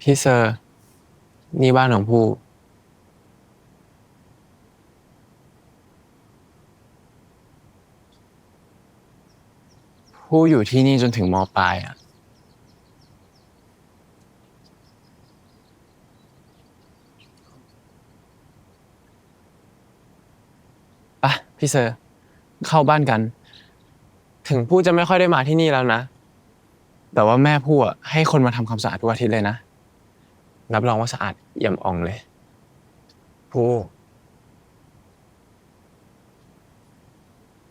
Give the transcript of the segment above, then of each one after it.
พี่เซอร์ นี่บ้านของผู้ ผู้อยู่ที่นี่จนถึงมปลายอะ ปะพี่เซอร์ เข้าบ้านกัน ถึงผู้จะไม่ค่อยได้มาที่นี่แล้วนะ แต่ว่าแม่ผู้อะให้คนมาทำความสะอาดทุกอาทิตย์เลยนะ รับรองว่าสะอาดเอี่ยมอ่องเลยผู้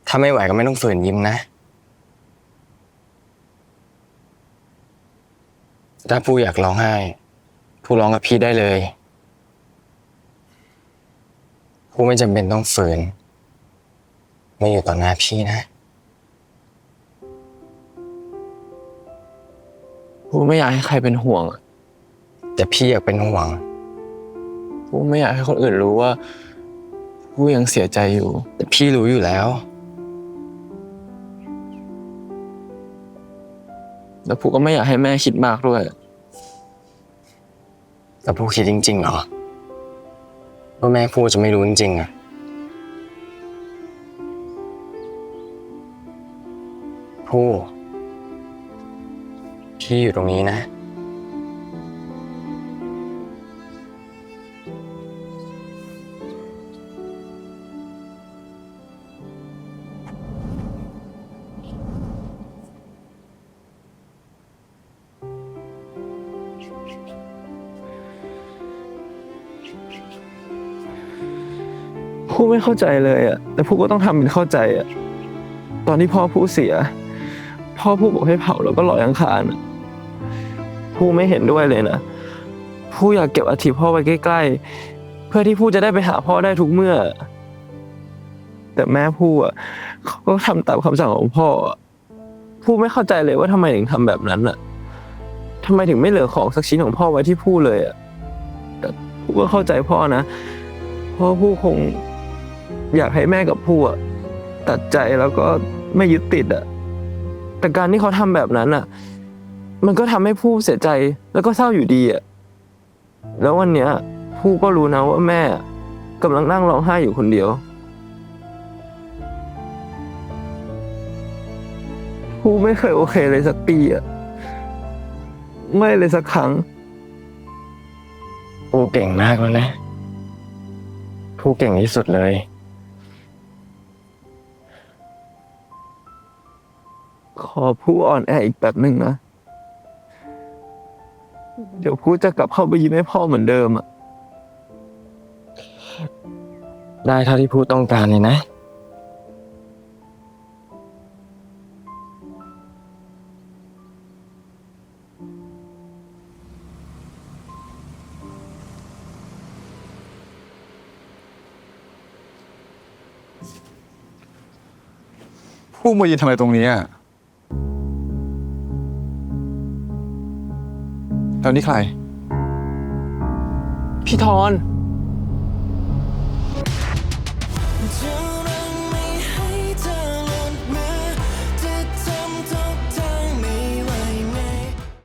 ถ้าไม่ไหวก็ไม่ต้องฝืนยิ้มนะ ถ้าผู้อยากร้องไห้ผู้ร้องกับพี่ได้เลยผู้ไม่จำเป็นต้องฝืน ไม่อยู่ต่อหน้าพี่นะผู้ไม่อยากให้ใครเป็นห่วงอะ แต่พี่อยากเป็นห่วงผู้ไม่อยากให้คนอื่นรู้ว่าผู้ยังเสียใจอยู่ แต่พี่รู้อยู่แล้ว แล้วผู้ก็ไม่อยากให้แม่คิดมากด้วย แต่ผู้คิดจริงๆเหรอว่าแม่ผู้จะไม่รู้จริงๆอะผู้พี่อยู่ตรงนี้นะ ผู้ไม่เข้าใจเลยอะแต่ผู้ก็ต้องทำเป็นเข้าใจอะตอนที่พ่อผู้เสีย พ่อผู้บอกให้เผาแล้วก็ลอยอังคารอะผู้ไม่เห็นด้วยเลยนะผู้อยากเก็บอาทิพ่อไว้ใกล้ๆ เพื่อที่ผู้จะได้ไปหาพ่อได้ทุกเมื่อ แต่แม่ผู้อะเขาก็ทำตามคำสั่งของพ่อ ผู้ไม่เข้าใจเลยว่าทำไมถึงทำแบบนั้นอะทำไมถึงไม่เหลือของสักชิ้นของพ่อไว้ที่ผู้เลยอะ ผู้ก็เข้าใจพ่อนะพ่อผู้คงอยากให้แม่กับผู้อะตัดใจแล้วก็ไม่ยึดติดอะแต่การที่เขาทำแบบนั้นอะมันก็ทำให้ผู้เสียใจแล้วก็เศร้าอยู่ดีอะแล้ววันเนี้ยผู้ก็รู้นะว่าแม่กำลังนั่งร้องไห้อยู่คนเดียวผู้ไม่เคยโอเคเลยสักปีอะไม่เลยสักครั้ง ผู้เก่งมากแล้วนะ ผู้เก่งที่สุดเลย ขอผู้อ่อนแออีกแบบหนึ่งนะ เดี๋ยวผู้จะกลับเข้าไปยิ้มให้พ่อเหมือนเดิมอะ ได้เท่าที่ผู้ต้องการเลยนะ ผู้มายืนทำไมตรงนี้อะแล้วนี่ใคร พี่ทอน